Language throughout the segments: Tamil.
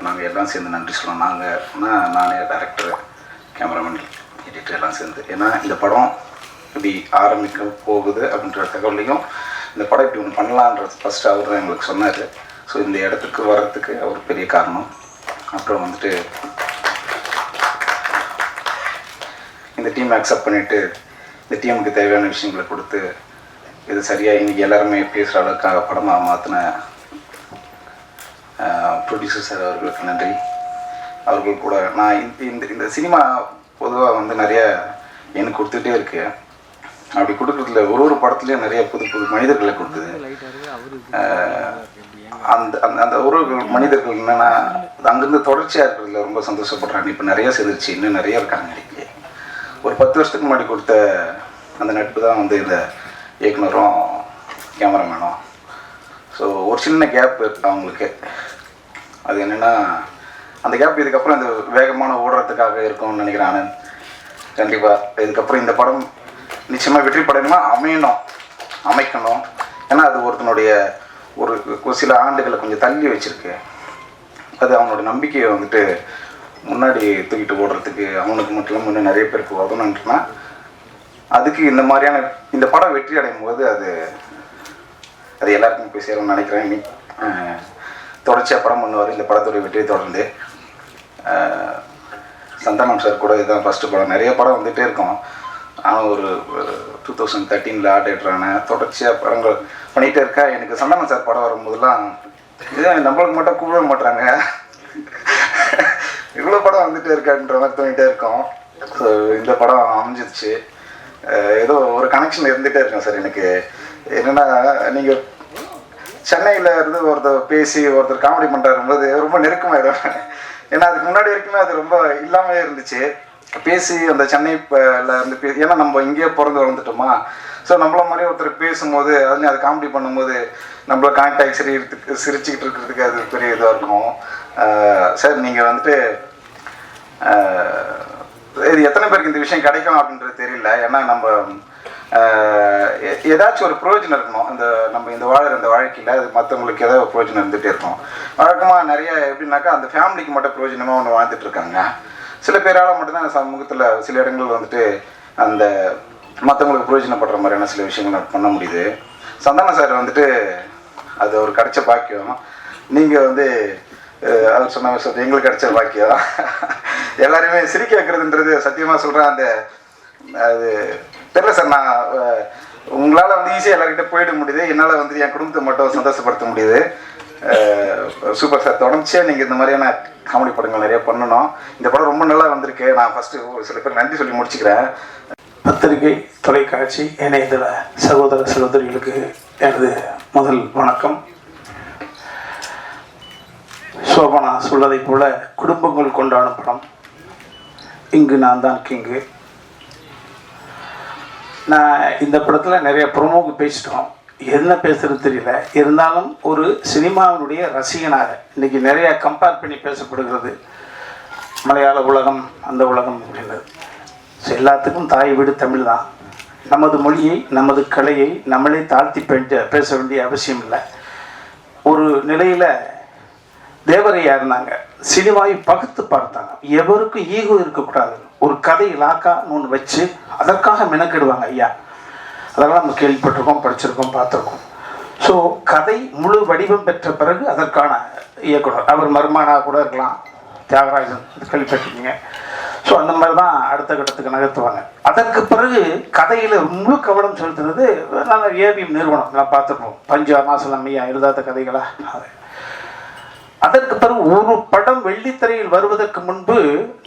நாங்கள் எல்லாம் சேர்ந்து நன்றி சொல்லணும். நாங்கள்னா நானே டேரக்டர் கேமராமேன் எடிட்டர் எல்லாம் சேர்ந்து. ஏன்னா இந்த படம் இப்படி ஆரம்பிக்க போகுது அப்படின்ற தகவலையும் இந்த படம் இப்படி ஒன்று பண்ணலான்றது ஃபஸ்ட்டு அவர் தான் எங்களுக்கு சொன்னார். ஸோ இந்த இடத்துக்கு வர்றதுக்கு அவர் பெரிய காரணம். அப்புறம் வந்துட்டு இந்த டீம் அக்செப்ட் பண்ணிவிட்டு இந்த டீமுக்கு தேவையான விஷயங்களை கொடுத்து இது சரியாக இன்றைக்கி எல்லாருமே பேசுகிற அளவுக்காக படமாக மாற்றின ப்ரொடியூசர் சார் அவர்களுக்கு நன்றி. அவர்கள் கூட நான் இந்த- இந்த சினிமா பொதுவாக வந்து நிறைய எனக்கு கொடுத்துட்டே இருக்கு. அப்படி கொடுக்குறதுல ஒரு ஒரு படத்துலையும் நிறைய புது புது மனிதர்களை கொடுக்குது. அந்த அந்த அந்த ஒரு மனிதர்கள் என்னென்னா அங்கேருந்து தொடர்ச்சியாக இருக்கிறதுல ரொம்ப சந்தோஷப்படுறாங்க. இப்போ நிறைய சேர்ந்துருச்சு இன்னும் நிறைய இருக்காங்க இன்னைக்கு ஒரு பத்து வருஷத்துக்கு முன்னாடி கொடுத்த அந்த நட்பு தான் வந்து இந்த இயக்குனரும் கேமராமேனும். ஸோ ஒரு சின்ன கேப் இருக்கு அவங்களுக்கு. அது என்னென்னா அந்த கேப் இதுக்கப்புறம் அந்த வேகமான ஓடுறதுக்காக இருக்கும்னு நினைக்கிறேன் ஆனந்த் கண்டிப்பாக இதுக்கப்புறம் இந்த படம் நிச்சயமாக வெற்றி படமா அமையணும். அமைக்கணும். ஏன்னா அது ஒருத்தனுடைய ஒரு ஒரு சில ஆண்டுகளை கொஞ்சம் தள்ளி வச்சுருக்கு. அது அவனோட நம்பிக்கையை வந்துட்டு முன்னாடி தூக்கிட்டு ஓடுறதுக்கு அவனுக்கு மட்டும் இல்லாமல் இன்னும் நிறைய பேருக்கு உதவணுன்றனா அதுக்கு இந்த மாதிரியான இந்த படம் வெற்றி அடையும் போது அது அது எல்லாருக்கும் போய் சேரும்னு நினைக்கிறேன். தொடர்ச்சியாக படம் பண்ணுவார் இந்த படத்துடைய வெற்றியை தொடர்ந்து சந்தானம் சார் கூட இதுதான் ஃபஸ்ட்டு படம். நிறைய படம் வந்துகிட்டே இருக்கும். ஆனால் ஒரு டூ தௌசண்ட் தேர்ட்டீனில் ஆர்ட் ஏற்றான தொடர்ச்சியாக படங்கள் பண்ணிகிட்டே இருக்கா. எனக்கு சந்தானம் சார் படம் வரும்போதெல்லாம் இதுதான் நம்மளுக்கு மட்டும் கூப்பிட மாட்டுறாங்க இவ்வளோ படம் வந்துகிட்டே இருக்கான்ற மாதிரி தோணிகிட்டே இருக்கோம். ஸோ இந்த படம் அமைஞ்சிருச்சு. ஏதோ ஒரு கனெக்ஷன் இருந்துகிட்டே இருக்கும் சார் எனக்கு. என்னென்னா நீங்கள் சென்னையில் இருந்து ஒருத்தர் பேசி ஒருத்தர் காமெடி பண்ணுறாரு போது ரொம்ப நெருக்கமாயிடும் ஏன்னா அதுக்கு முன்னாடி வரைக்குமே அது ரொம்ப இல்லாமலே இருந்துச்சு. பேசி அந்த சென்னை இருந்து பே ஏன்னா நம்ம இங்கேயே பிறந்து வளர்ந்துட்டோமா. ஸோ நம்மள மாதிரி ஒருத்தர் பேசும்போது அதுலேயும் அது காமெடி பண்ணும்போது நம்மள கனெக்ட் சிரிக்கிறதுக்கு சிரிச்சுக்கிட்டு இருக்கிறதுக்கு அது பெரிய இதாக இருக்கும். சார் நீங்கள் வந்துட்டு இது எத்தனை பேருக்கு இந்த விஷயம் கிடைக்கும் அப்படின்றது தெரியல. ஏன்னா நம்ம ஏதாச்சும் ஒரு பிரயோஜனம் இருக்கணும். இந்த நம்ம இந்த வாழ்கிற இந்த வாழ்க்கையில் அது மற்றவங்களுக்கு ஏதாவது ஒரு பிரயோஜனம் இருந்துகிட்டே இருக்கும் வழக்கமாக நிறைய எப்படின்னாக்கா அந்த ஃபேமிலிக்கு மட்டும் பிரயோஜனமாக ஒன்று வாழ்ந்துட்டு இருக்காங்க. சில பேரால் மட்டும்தான் சமூகத்தில் சில இடங்கள் வந்துட்டு அந்த மற்றவங்களுக்கு பிரயோஜனப்படுற மாதிரியான சில விஷயங்கள் பண்ண முடியுது. சந்தானம் சார் வந்துட்டு அது ஒரு கிடைச்ச பாக்கியம். நீங்கள் வந்து அவர் சொன்ன மாதிரி எங்களுக்கு கிடைச்ச பாக்கியம். எல்லாருமே சிரிக்க வைக்கிறதுன்றது சத்தியமாக சொல்கிறேன் அந்த அது தெரியல சார் நான் உங்களால் வந்து ஈஸியாக எல்லார்கிட்ட போயிட முடியுது. என்னால் வந்து என் குடும்பத்தை மட்டும் சந்தோஷப்படுத்த முடியுது. Super sir. தொடர்ச்சியாக நீங்கள் இந்த மாதிரியான காமெடி படங்கள் நிறைய பண்ணணும். இந்த படம் ரொம்ப நல்லா வந்திருக்கு. நான் ஃபஸ்ட்டு ஒரு சில பேர் நன்றி சொல்லி முடிச்சுக்கிறேன். பத்திரிகை தொலைக்காட்சி இணையதள சகோதர சகோதரிகளுக்கு எனது முதல் வணக்கம். சோபனா சொல்வதைப் போல குடும்பங்கள் கொண்டாடும் படம். இங்கு நான் தான் கிங்கு. நான் இந்த படத்தில் நிறைய ப்ரொமோக்கு பேசிட்டோம். என்ன பேசுறது தெரியல. இருந்தாலும் ஒரு சினிமாவினுடைய ரசிகனாக இன்னைக்கு நிறைய கம்பேர் பண்ணி பேசப்படுகிறது. மலையாள உலகம் அந்த உலகம் அப்படின்றது. ஸோ எல்லாத்துக்கும் தாய் வீடு தமிழ் தான். நமது மொழியை நமது கலையை நம்மளே தாழ்த்தி பேச பேச வேண்டிய அவசியம் இல்லை. ஒரு நிலையில் தேவரையாக இருந்தாங்க. சினிமாவை பகுத்து பார்த்தாங்க. எவருக்கும் ஈகோ இருக்கக்கூடாது ஒரு கதை இலாக்கான்னு ஒன்று வச்சு அதற்காக மெனக்கெடுவாங்க ஐயா. அதெல்லாம் நம்ம கேள்விப்பட்டிருக்கோம் படிச்சிருக்கோம் பார்த்துருக்கோம். ஸோ கதை முழு வடிவம் பெற்ற பிறகு அதற்கான இயக்குனர். அவர் மர்மானா கூட இருக்கலாம். தியாகராஜன் கேள்விப்பட்டிருக்கீங்க. ஸோ அந்த மாதிரி தான் அடுத்த கட்டத்துக்கு நகர்த்துவாங்க. அதற்கு பிறகு கதையில் முழு கவனம் செலுத்துறது நல்ல ஏபிஎம் நிறுவனம். நான் பார்த்துருப்போம் பஞ்சு அமாசலம் ஐயா எழுதாத கதைகளாக அது அதற்கு பிறகு ஒரு படம் வெள்ளித்திரையில் வருவதற்கு முன்பு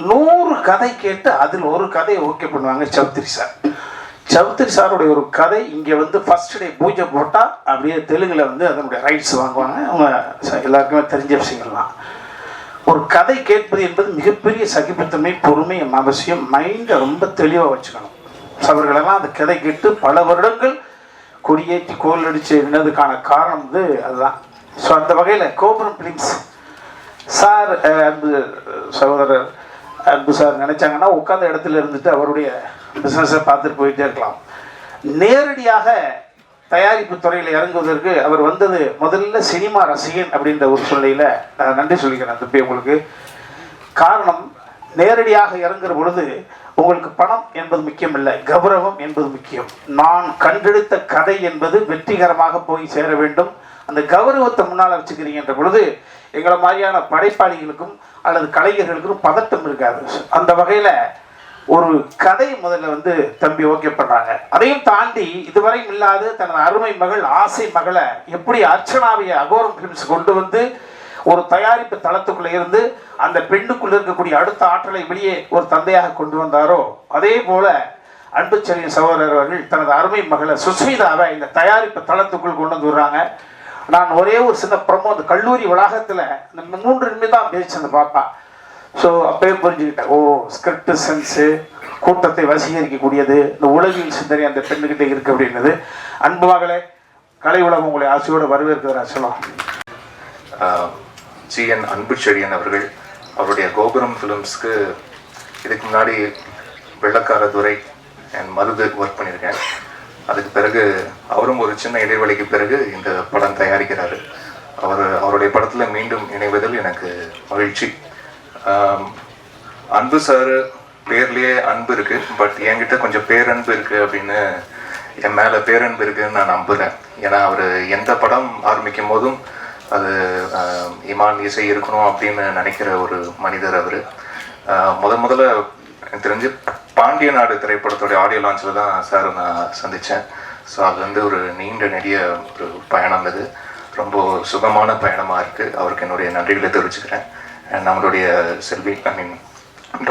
நூறு கதை கேட்டு அதில் ஒரு கதையை ஓகே பண்ணுவாங்க சௌத்ரி சார். சௌத்ரி சாருடைய ஒரு கதை இங்கே வந்து ஃபர்ஸ்ட் டே பூஜை போட்டால் அப்படியே தெலுங்கில் வந்து அதனுடைய ரைட்ஸ் வாங்குவாங்க. அவங்க எல்லாருக்குமே தெரிஞ்ச விஷயங்கள் தான் ஒரு கதை கேட்பது என்பது மிகப்பெரிய சகிப்புத்தன்மை பொறுமை அவசியம் மைண்டை ரொம்ப தெளிவாக வச்சுக்கணும். அவர்களெல்லாம் அந்த கதை கேட்டு பல வருடங்கள் கொடியேற்றி கோல் அடிச்சு நின்றதுக்கான காரணம் வந்து அதுதான். ஸோ அந்த வகையில் கோபுரம் ஃபிலிம்ஸ் சார் அன்பு சகோதரர் அன்பு சார் நினைச்சாங்கன்னா உட்கார்ந்த இடத்துல இருந்துட்டு அவருடைய பிஸ்னஸை பார்த்துட்டு போயிட்டே இருக்கலாம். நேரடியாக தயாரிப்பு துறையில் இறங்குவதற்கு அவர் வந்தது முதல்ல சினிமா ரசிகன் அப்படின்ற ஒரு சூழ்நிலையில் நான் நன்றி சொல்லிக்கிறேன் திருப்பி உங்களுக்கு. காரணம் நேரடியாக இறங்குற பொழுது உங்களுக்கு பணம் என்பது முக்கியம் இல்லை கௌரவம் என்பது முக்கியம். நான் கண்டெடுத்த கதை என்பது வெற்றிகரமாக போய் சேர வேண்டும். அந்த கௌரவத்தை முன்னால் வச்சுக்கிறீங்கன்ற பொழுது எங்களை மாதிரியான படைப்பாளிகளுக்கும் அல்லது கலைஞர்களுக்கும் பதட்டம் இருக்காது. அந்த வகையில் ஒரு கதை முதல்ல வந்து தம்பி ஓகே பண்ணுறாங்க அதையும் தாண்டி இதுவரையும் இல்லாத தனது அருமை மகள் ஆசை மகளை எப்படி அர்ச்சனாவிய அகோரம் ஃபிலிம்ஸ் கொண்டு வந்து ஒரு தயாரிப்பு தளத்துக்குள்ளே இருந்து அந்த பெண்ணுக்குள்ளே இருக்கக்கூடிய அடுத்த ஆற்றலை வெளியே ஒரு தந்தையாக கொண்டு வந்தாரோ அதே போல அன்புச்செழியன் சகோதரர் அவர்கள் தனது அருமை மகளை சுஸ்மிதாவை இந்த தயாரிப்பு தளத்துக்குள் கொண்டு வந்து வர்றாங்க நான் ஒரே ஒரு சின்ன பிரமோ அந்த கல்லூரி வளாகத்தில் இந்த மூன்று நிமிடம் தான் பேச்சு அந்த பாப்பா. ஸோ அப்பயே புரிஞ்சுக்கிட்டேன் ஓ ஸ்கிரிப்ட் சென்ஸு கூட்டத்தை வசீகரிக்கக்கூடியது. இந்த உலகில் சிந்தனை அந்த பெண்ணுக்கிட்ட இருக்கு அப்படின்னது. அன்பு மகளே கலை உலகம் உங்களை ஆசையோடு வரவேற்கிறதா சொல்லலாம் ஜிஎன் அன்பு செழியன் அவர்கள் அவருடைய கோபுரம் ஃபிலிம்ஸ்க்கு இதுக்கு முன்னாடி வெள்ளக்கார துறை என் மருது ஒர்க் பண்ணியிருக்கேன். அதுக்கு பிறகு அவரும் ஒரு சின்ன இடைவெளிக்கு பிறகு இந்த படம் தயாரிக்கிறார். அவர் அவருடைய படத்தில் மீண்டும் இணைவதில் எனக்கு மகிழ்ச்சி. அன்பு சார் பேர்லேயே அன்பு இருக்குது பட் என்கிட்ட கொஞ்சம் பேரன்பு இருக்குது அப்படின்னு என் மேலே பேரன்பு இருக்குதுன்னு நான் நம்புகிறேன் ஏன்னா அவர் எந்த படம் ஆரம்பிக்கும் போதும் அது இமான் இசை இருக்கணும் அப்படின்னு நினைக்கிற ஒரு மனிதர் அவர். முத முதல்ல எனக்கு தெரிஞ்சு பாண்டிய நாடு திரைப்படத்தோட ஆடியோ லான்ச்சில் தான் சார் நான் சந்தித்தேன் ஸோ அது வந்து ஒரு நீண்ட நெடிய ஒரு பயணம் இது. ரொம்ப சுகமான பயணமாக இருக்குது அவருக்கு என்னுடைய நன்றிகளை தெரிவிச்சுக்கிறேன். அண்ட் நம்மளுடைய செல்வி ஐ மீன்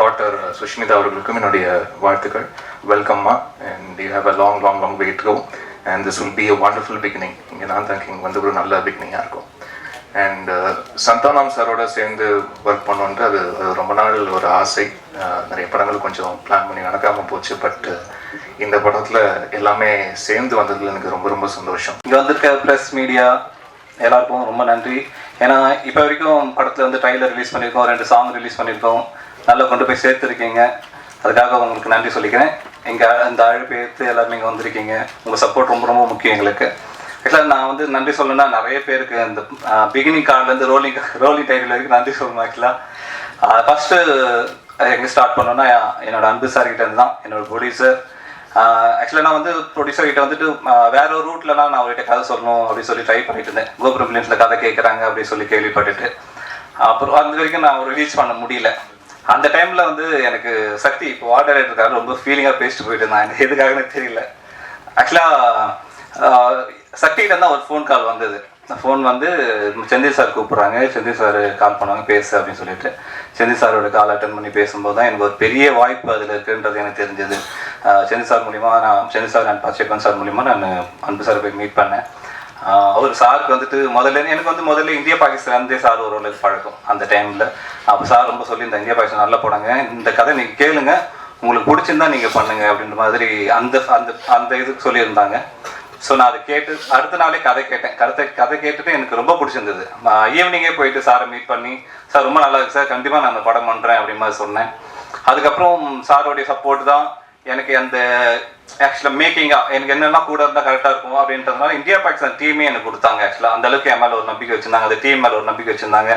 டாக்டர் சுஷ்மிதா அவர்களுக்கும் என்னுடைய வாழ்த்துக்கள். வெல்கம்மா and you have a long long long wait go and this will be a wonderful beginning இங்கே நான் திங்கிங் வந்து ஒரு நல்ல பிகினிங்காக இருக்கும். அண்ட் சந்தானம் uh, சாரோட சேர்ந்து ஒர்க் பண்ணோன்ட்டு அது அது ரொம்ப நாள் ஒரு ஆசை. நிறைய படங்கள் கொஞ்சம் பிளான் பண்ணி நடக்காமல் போச்சு பட் uh, இந்த படத்தில் எல்லாமே சேர்ந்து வந்ததில் எனக்கு ரொம்ப ரொம்ப சந்தோஷம். இங்கே வந்திருக்க ப்ரெஸ் மீடியா எல்லாருக்கும் ரொம்ப நன்றி. ஏன்னா இப்போ வரைக்கும் படத்தில் வந்து ட்ரைலர் ரிலீஸ் பண்ணியிருக்கோம் ரெண்டு சாங் ரிலீஸ் பண்ணியிருக்கோம் நல்லா கொண்டு போய் சேர்த்துருக்கீங்க. அதுக்காக உங்களுக்கு நன்றி சொல்லிக்கிறேன். எங்கள் இந்த அழைப்பு ஏற்று எல்லாருமே இங்கே வந்திருக்கீங்க. உங்கள் சப்போர்ட் ரொம்ப ரொம்ப முக்கியம் எங்களுக்கு. ஆக்சுவலாக நான் வந்து நன்றி சொல்லணும்னா நிறைய பேருக்கு இந்த பிகினிங் கார்ட்லேருந்து ரோலிங் ரோலிங் டைட்டில் வரைக்கும் நன்றி சொல்லணும் ஆக்சுவலாக ஃபஸ்ட்டு எங்கே ஸ்டார்ட் பண்ணோன்னா என்னோட அன்பு சார் கிட்ட இருந்து தான் என்னோட ப்ரொடியூசர் ஆக்சுவலாக நான் வந்து ப்ரொடியூசர் கிட்ட வந்துட்டு வேற ஒரு ரூட்லலாம் நான் அவர்கிட்ட கதை சொல்லணும் அப்படின்னு சொல்லி ட்ரை பண்ணிட்டு இருந்தேன். கோபுரம் ஃபிலிம்ஸில் கதை கேட்குறாங்க அப்படின்னு சொல்லி கேள்விப்பட்டுட்டு. அப்புறம் அது வரைக்கும் நான் ரிலீஸ் பண்ண முடியல. அந்த டைமில் வந்து எனக்கு சக்தி இப்போ வாட்டர் இருக்காரு ரொம்ப ஃபீலிங்காக பேசிட்டு போயிட்டு இருந்தான். எனக்கு எதுக்காகன்னு தெரியல. ஆக்சுவலாக சக்திகிட்ட தான் ஒரு ஃபோன் கால் வந்தது. ஃபோன் வந்து செந்தில் சார் கூப்பிட்றாங்க. செந்தில் சார் கால் பண்ணுவாங்க. பேசு அப்படின்னு சொல்லிட்டு. செந்தில் சாரோட கால் அட்டன் பண்ணி பேசும்போது தான் எனக்கு ஒரு பெரிய வாய்ப்பு அதில் இருக்குன்றது எனக்கு தெரிஞ்சது. செந்தில் சார் மூலிமா நான் Senthil sir and Pachaiyappan sir மூலிமா நான் அன்பு சார் போய் மீட் பண்ணேன். அவர் சாருக்கு வந்துட்டு முதல்ல எனக்கு வந்து முதல்ல இந்திய பாகிஸ்தான்லேருந்தே சார் ஒரு ஓரளவுக்கு பழக்கம் அந்த டைமில் அப்போ சார் ரொம்ப சொல்லி இந்த இந்தியா பாகிஸ்தான் நல்லா போடாங்க இந்த கதை நீங்கள் கேளுங்க. உங்களுக்கு பிடிச்சிருந்தா நீங்கள் பண்ணுங்க. அப்படின்ற மாதிரி அந்த அந்த அந்த இதுக்கு சொல்லியிருந்தாங்க. ஸோ நான் அதை கேட்டு அடுத்த நாளே கதை கேட்டேன். கருத்தை கதை கேட்டுட்டு எனக்கு ரொம்ப பிடிச்சிருந்தது. ஈவினிங்கே போயிட்டு சாரை மீட் பண்ணி சார் ரொம்ப நல்லா இருக்கு சார். கண்டிப்பாக நான் அந்த படம் பண்ணுறேன் அப்படி மாதிரி சொன்னேன். அதுக்கப்புறம் சாரோடைய சப்போர்ட் தான் எனக்கு அந்த ஆக்சுவலாக மேக்கிங்காக எனக்கு என்னென்ன கூட இருந்தால் கரெக்டாக இருக்கும் அப்படின்றதுனால இந்தியா பாகிஸ்தான் டீமே எனக்கு கொடுத்தாங்க ஆக்சுவலாக அந்த அளவுக்கு என் மேலே ஒரு நம்பிக்கை வச்சுருந்தாங்க. அந்த டீம் மேலே ஒரு நம்பிக்கை வச்சிருந்தாங்க.